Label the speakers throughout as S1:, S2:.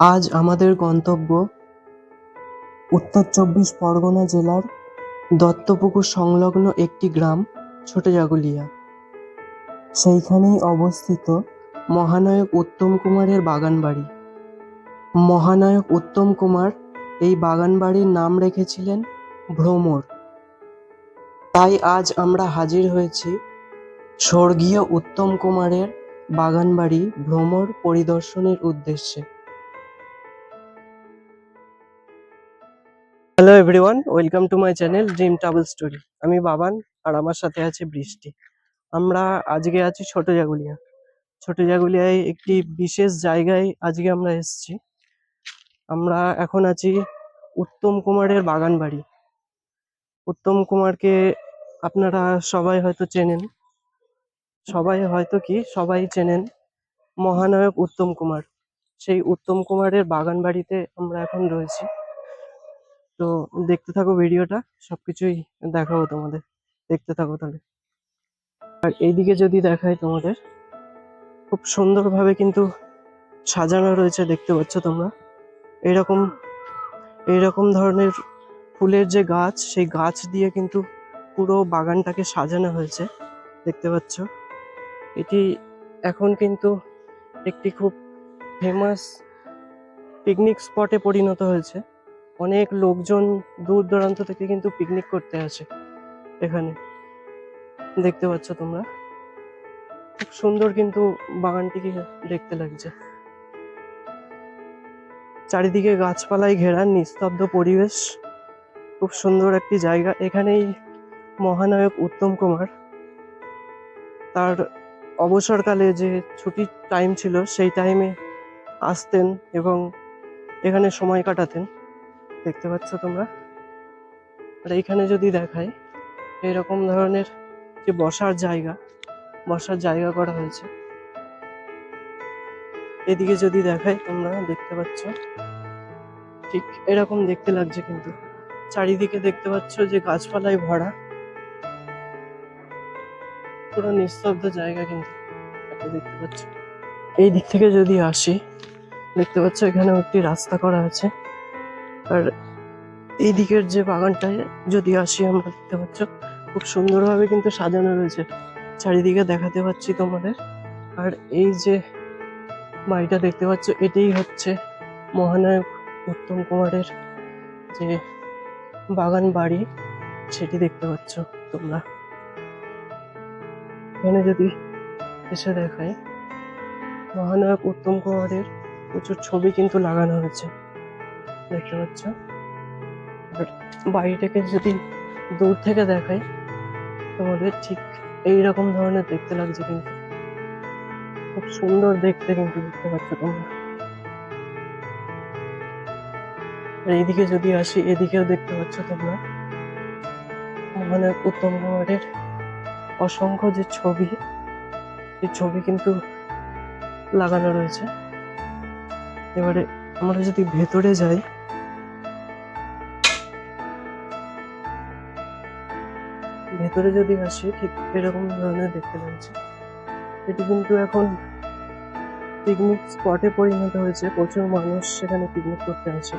S1: আজ আমাদের গন্তব্য উত্তর চব্বিশ পরগনা জেলার দত্তপুকুর সংলগ্ন একটি গ্রাম, ছোটজাগুলিয়া। সেইখানেই অবস্থিত মহানায়ক উত্তম কুমারের বাগানবাড়ি। মহানায়ক উত্তম কুমার এই বাগান বাড়ির নাম রেখেছিলেন ভ্রমর। তাই আজ আমরা হাজির হয়েছি স্বর্গীয় উত্তম কুমারের বাগানবাড়ি ভ্রমর পরিদর্শনের উদ্দেশ্যে। Hello everyone welcome to my channel dream travel story আমি বাবান, আর আমার সাথে আছে বৃষ্টি। আমরা আজকে আছি ছোট জাগুলিয়া। ছোট জাগুলিয়ায় একটি বিশেষ জায়গায় আজকে আমরা এসেছি। আমরা এখন আছি উত্তম কুমারের বাগান বাড়ি উত্তম কুমারকে আপনারা সবাই হয়তো চেনেন। সবাই হয়তো কি? সবাই চেনেন মহানায়ক উত্তম কুমার। সেই উত্তম কুমারের বাগান বাড়িতে আমরা এখন রয়েছি। তো দেখতে থাকো ভিডিওটা, সবকিছুই দেখাবো তোমাদের। দেখতে থাকো তাহলে। আর এইদিকে যদি দেখাই তোমাদের, খুব সুন্দরভাবে কিন্তু সাজানো রয়েছে, দেখতে পাচ্ছ তোমরা। এরকম এইরকম ধরনের ফুলের যে গাছ, সেই গাছ দিয়ে কিন্তু পুরো বাগানটাকে সাজানো হয়েছে, দেখতে পাচ্ছ। এটি এখন কিন্তু একটি খুব ফেমাস পিকনিক স্পটে পরিণত হয়েছে। অনেক লোকজন দূর দূরান্ত থেকে কিন্তু পিকনিক করতে আসে এখানে। দেখতে পাচ্ছ তোমরা? খুব সুন্দর কিন্তু বাগানটিকে দেখতে লাগছে। চারিদিকে গাছপালায় ঘেরা, নিস্তব্ধ পরিবেশ। খুব সুন্দর একটি জায়গা। এখানেই মহানায়ক উত্তম কুমার তার অবসরকালে যে ছুটির টাইম ছিল, সেই টাইমে আসতেন এবং এখানে সময় কাটাতেন। দেখতে পাচ্ছ তোমরা? আর এইখানে যদি দেখায় এরকম ধরনের যে বসার জায়গা বসার জায়গা করা হয়েছে। এদিকে যদি দেখায় তোমরা, দেখতে পাচ্ছ? ঠিক এরকম দেখতে লাগছে কিন্তু। চারিদিকে দেখতে পাচ্ছ যে গাছপালায় ভরা। পুরো নিস্তব্ধ জায়গা কিন্তু দেখতে পাচ্ছ। এই দিক থেকে যদি আসি, দেখতে পাচ্ছ এখানেও একটি রাস্তা করা আছে। আর এই দিকের যে বাগানটায় যদি আসি আমরা, দেখতে পাচ্ছ, খুব সুন্দরভাবে কিন্তু সাজানো রয়েছে। চারিদিকে দেখাতে পাচ্ছি তোমাদের। আর এই যে বাড়িটা দেখতে পাচ্ছ, এটাই হচ্ছে মহানায়ক উত্তম কুমারের যে বাগান বাড়ি, সেটি দেখতে পাচ্ছ তোমরা। এখানে যদি এসে দেখায়, মহানায়ক উত্তম কুমারের প্রচুর ছবি কিন্তু লাগানো হয়েছে। দেখতে পাচ্ছ। আর বাড়িটাকে যদি দূর থেকে দেখাই, তোমাদের ঠিক এই রকম ধরনের দেখতে লাগছে কিন্তু। খুব সুন্দর দেখতে কিন্তু দেখতে পাচ্ছ তোমরা। এইদিকে যদি আসি, এদিকেও দেখতে পাচ্ছ তোমরা। মানে উত্তম কুমারের অসংখ্য যে ছবি সেই ছবি কিন্তু লাগানো রয়েছে। এবারে আমরা যদি ভেতরে যাই ভেতরে যদি আসে, ঠিক এরকম ধরনের দেখতে লাগছে। এটি কিন্তু এখন পিকনিক স্পটে পরিণত হয়েছে। প্রচুর মানুষ সেখানে পিকনিক করতে আসে।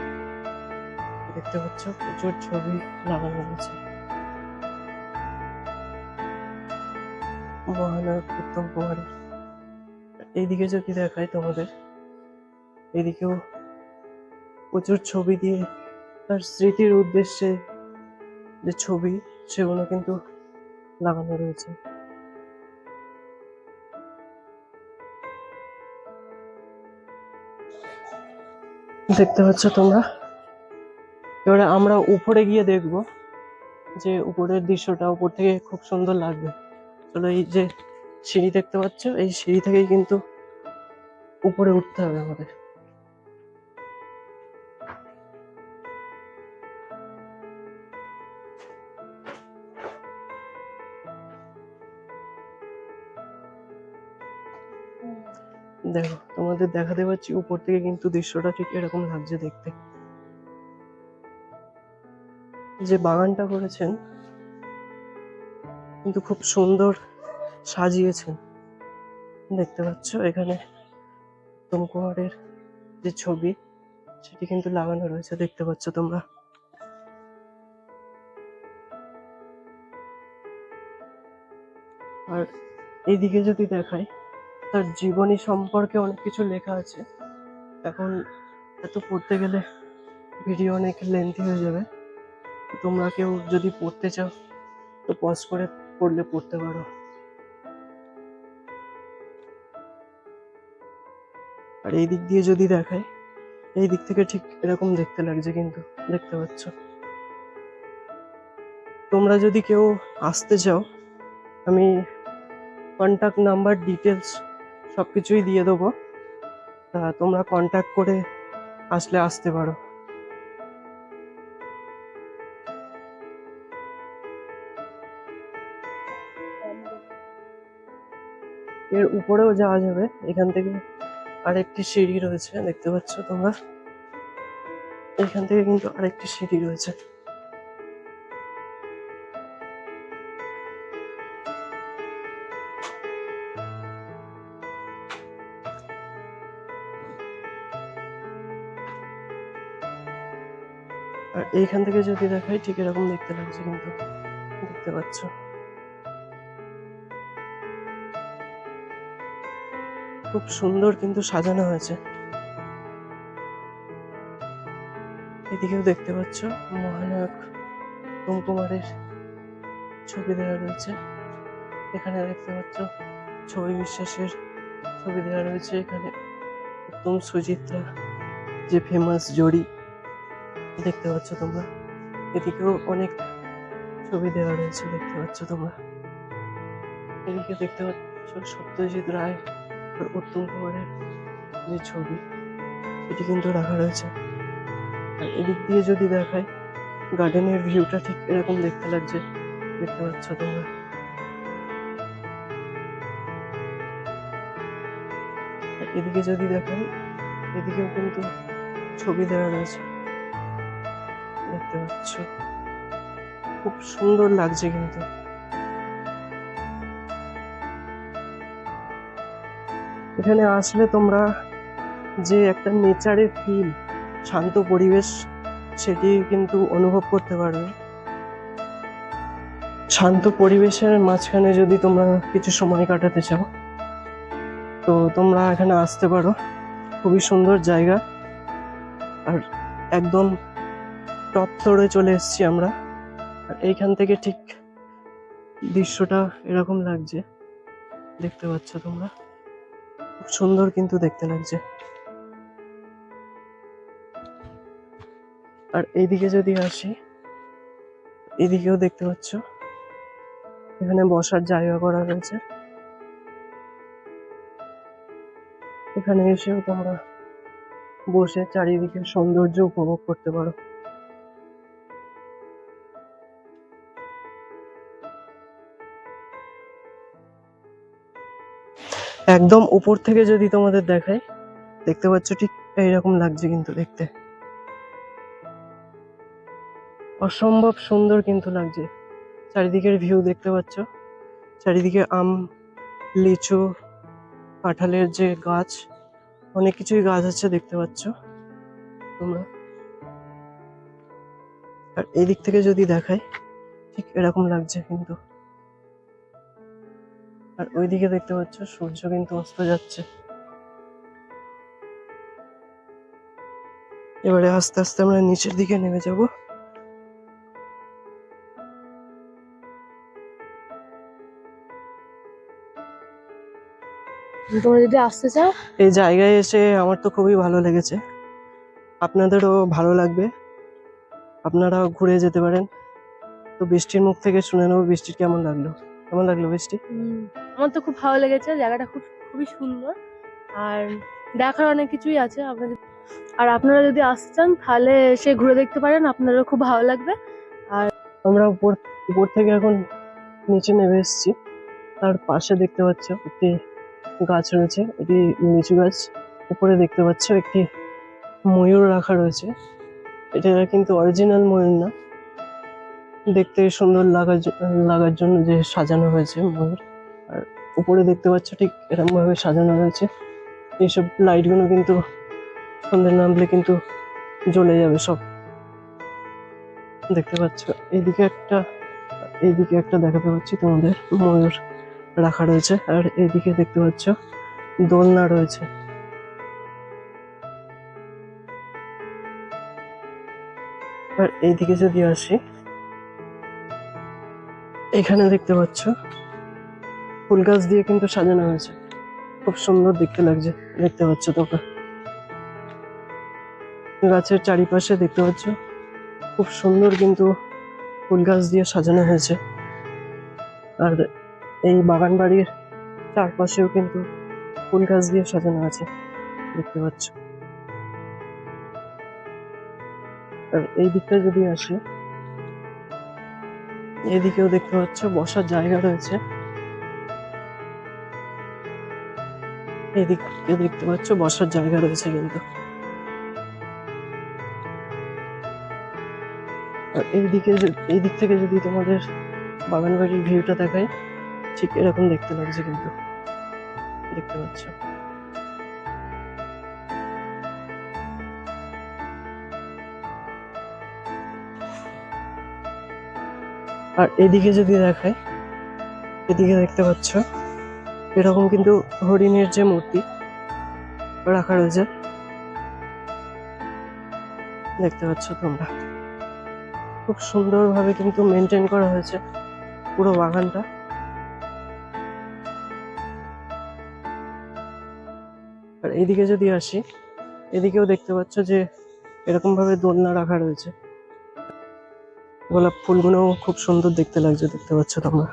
S1: দেখতে পাচ্ছ, প্রচুর ছবি লাগানো হয়েছে। উত্তম এইদিকে যদি দেখাই তোমাদের, এদিকেও প্রচুর ছবি দিয়ে তার স্মৃতির উদ্দেশ্যে যে ছবি সেগুলো কিন্তু লাগানো রয়েছে। দেখতে পাচ্ছ তোমরা? এবারে আমরা উপরে গিয়ে দেখব যে উপরের দৃশ্যটা উপর থেকে খুব সুন্দর লাগবে। চলো এই যে সিঁড়ি দেখতে পাচ্ছ, এই সিঁড়ি থেকেই কিন্তু উপরে উঠতে হবে আমাদের। দেখো, তোমাদের দেখাতে পাচ্ছি উপর থেকে কিন্তু দৃশ্যটা ঠিক এরকম লাগছে দেখতে। যে বাগানটা করেছেন, কিন্তু খুব সুন্দর সাজিয়েছেন। দেখতে পাচ্ছ এখানে উত্তম কুমারের যে ছবি, সেটি কিন্তু লাগানো রয়েছে, দেখতে পাচ্ছ তোমরা। আর এইদিকে যদি দেখাই তার জীবনী সম্পর্কে অনেক কিছু লেখা আছে। এখন এত পড়তে গেলে ভিডিও অনেক লেন্থি হয়ে যাবে। তোমরা কেউ যদি পড়তে চাও, তো পজ করে পড়লে পড়তে পারো। আর এই দিক দিয়ে যদি দেখায় এই দিক থেকে ঠিক এরকম দেখতে লাগছে কিন্তু, দেখতে পাচ্ছ। তোমরা যদি কেউ আসতে চাও, আমি কন্ট্যাক্ট নাম্বার ডিটেলস সব কিছুই দিয়ে দেবো। তা তোমরা কন্ট্যাক্ট করে আসলে আসতে পারো। এর উপরেও যাওয়া যাবে। এখান থেকে আরেকটি সিঁড়ি রয়েছে, দেখতে পাচ্ছ তোমরা? এখান থেকে কিন্তু আরেকটি সিঁড়ি রয়েছে। এইখান থেকে যদি দেখাই, ঠিক এরকম দেখতে লাগছে কিন্তু। দেখতে পাচ্ছ? খুব সুন্দর কিন্তু সাজানো হয়েছে। এদিকেও দেখতে পাচ্ছ, মহানায়ক কুমারের ছবি দেওয়া রয়েছে। এখানে দেখতে পাচ্ছ, ছবি বিশ্বাসের ছবি দেওয়া রয়েছে। এখানে উত্তম সুচিত্রা যে ফেমাস জড়ি দেখতে পাচ্ছ তোমরা। এদিকেও অনেক ছবি দেওয়া রয়েছে, দেখতে পাচ্ছ তোমরা। এদিকে দেখতে পাচ্ছ সত্যজিৎ রায় আর উত্তম কুমারের যে ছবি, সেটি কিন্তু রাখা রয়েছে। আর এদিক দিয়ে যদি দেখাই, গার্ডেনের ভিউটা ঠিক এরকম দেখতে লাগছে, দেখতে পাচ্ছ তোমরা। এদিকে যদি দেখাই, এদিকেও কিন্তু ছবি দেওয়া রয়েছে। দেখতে পাচ্ছ। খুব সুন্দর লাগছে কিন্তু। এখানে আসলে তোমরা যে একটা নেচারের ফিল, শান্ত পরিবেশ, সেটি কিন্তু অনুভব করতে পারবে। শান্ত পরিবেশের মাঝখানে যদি তোমরা কিছু সময় কাটাতে চাও, তো তোমরা এখানে আসতে পারো। খুবই সুন্দর জায়গা। আর একদম টপ চলে এসেছি আমরা। আর এইখান থেকে ঠিক দৃশ্যটা এরকম লাগছে। দেখতে পাচ্ছ তোমরা? খুব সুন্দর কিন্তু দেখতে লাগছে। আর এইদিকে যদি আসি এদিকেও দেখতে পাচ্ছ। এখানে বসার জায়গা করা রয়েছে। এখানে এসেও তোমরা বসে চারিদিকের সৌন্দর্য উপভোগ করতে পারো। একদম উপর থেকে যদি তোমাদের দেখায়, দেখতে পাচ্ছ ঠিক এইরকম লাগছে কিন্তু দেখতে। অসম্ভব সুন্দর কিন্তু লাগছে। চারিদিকের ভিউ দেখতে পাচ্ছ। চারিদিকে আম, লিচু, কাঁঠালের যে গাছ, অনেক কিছুই গাছ আছে দেখতে পাচ্ছ তোমরা। আর এদিক থেকে যদি দেখাই ঠিক এরকম লাগছে কিন্তু। আর ওইদিকে দেখতে পাচ্ছ সূর্য কিন্তু অস্ত যাচ্ছে। এবারে আস্তে আস্তে আমরা নিচের দিকে নেমে যাব।
S2: তোমরা যদি আসতে চাও।
S1: এই জায়গায় এসে আমার তো খুবই ভালো লেগেছে। আপনাদেরও ভালো লাগবে। আপনারাও ঘুরে যেতে পারেন। তো বৃষ্টির মুখ থেকে শুনে নেব বৃষ্টির কেমন লাগল। কেমন লাগল বৃষ্টি?
S2: আমার তো খুব ভালো লেগেছে জায়গাটা খুব খুবই সুন্দর। আর দেখার অনেক কিছুই আছে আপনাদের। আর আপনারা যদি আসতে চান তাহলে এসে ঘুরে দেখতে পারেন আপনাদেরও খুব ভালো লাগবে।
S1: আর আমরা উপর উপর থেকে এখন নিচে নেমে এসেছি। তার পাশে দেখতে পাচ্ছ একটি গাছ রয়েছে এটি লিচু গাছ। উপরে দেখতে পাচ্ছ একটি ময়ূর রাখা রয়েছে। এটা কিন্তু অরিজিনাল ময়ূর না। দেখতে সুন্দর লাগার লাগার জন্য যে সাজানো হয়েছে ময়ূর। আর উপরে দেখতে পাচ্ছ ঠিক এরকম ভাবে সাজানো রয়েছে। এইসব লাইটগুলো কিন্তু সন্ধ্যে নামলে কিন্তু জ্বলে যাবে সব। দেখতে পাচ্ছ, এইদিকে একটা এইদিকে একটা দেখাতে পাচ্ছি তোমাদের ময়ূর রাখা রয়েছে। আর এইদিকে দেখতে পাচ্ছ দোলনা রয়েছে। আর এইদিকে যদি আসি এখানে দেখতে পাচ্ছ। ফুল গাছ দিয়ে কিন্তু সাজানো হয়েছে। খুব সুন্দর দেখতে লাগছে। দেখতে পাচ্ছ তোমরা। গাছের চারিপাশে দেখতে পাচ্ছ। খুব সুন্দর কিন্তু ফুল গাছ দিয়ে সাজানো হয়েছে। আর এই বাগান বাড়ির চারপাশেও কিন্তু ফুল গাছ দিয়ে সাজানো আছে। দেখতে পাচ্ছ। আর এই দিকটা যদি আসি এদিকেও দেখতে পাচ্ছ বসার জায়গা রয়েছে। এদিকে দেখতে পাচ্ছ বসার জায়গা রয়েছে কিন্তু। আর এইদিকে যে- এই দিক থেকে যদি তোমাদের বাগান বাড়ির ভিউটা দেখাই, ঠিক এরকম দেখতে লাগছে কিন্তু। দেখতে পাচ্ছ? আর এদিকে যদি দেখাই এদিকে দেখতে পাচ্ছ, এরকম কিন্তু হরিণের যে মূর্তি রাখা রয়েছে, দেখতে পাচ্ছ তোমরা। খুব সুন্দরভাবে কিন্তু মেনটেন করা হয়েছে পুরো বাগানটা। আর এইদিকে যদি আসি, এদিকেও দেখতে পাচ্ছ যে এরকম ভাবে দোলনা রাখা রয়েছে। গোলাপ ফুলগুলো খুব সুন্দর দেখতে লাগছে, দেখতে পাচ্ছ তোমরা?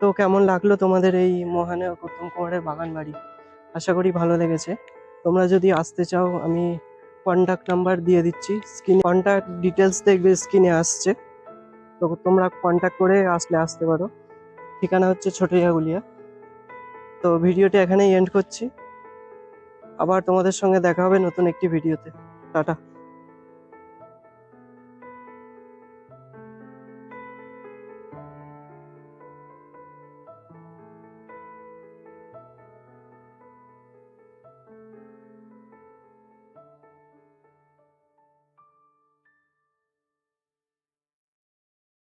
S1: তো কেমন লাগল তোমাদের এই মহানে উত্তম কুমারের বাগান বাড়ি আশা করি ভালো লেগেছে। তোমরা যদি আসতে চাও, আমি কন্ট্যাক্ট নাম্বার দিয়ে দিচ্ছি। স্ক্রিনে কন্ট্যাক্ট ডিটেলস দেখবে স্ক্রিনে আসছে। তো তোমরা কন্ট্যাক্ট করে আসলে আসতে পারো। ঠিকানা হচ্ছে ছোটিয়াগুলিয়া তো ভিডিওটি এখানেই এন্ড করছি। আবার তোমাদের সঙ্গে দেখা হবে নতুন একটি ভিডিওতে। টাটা।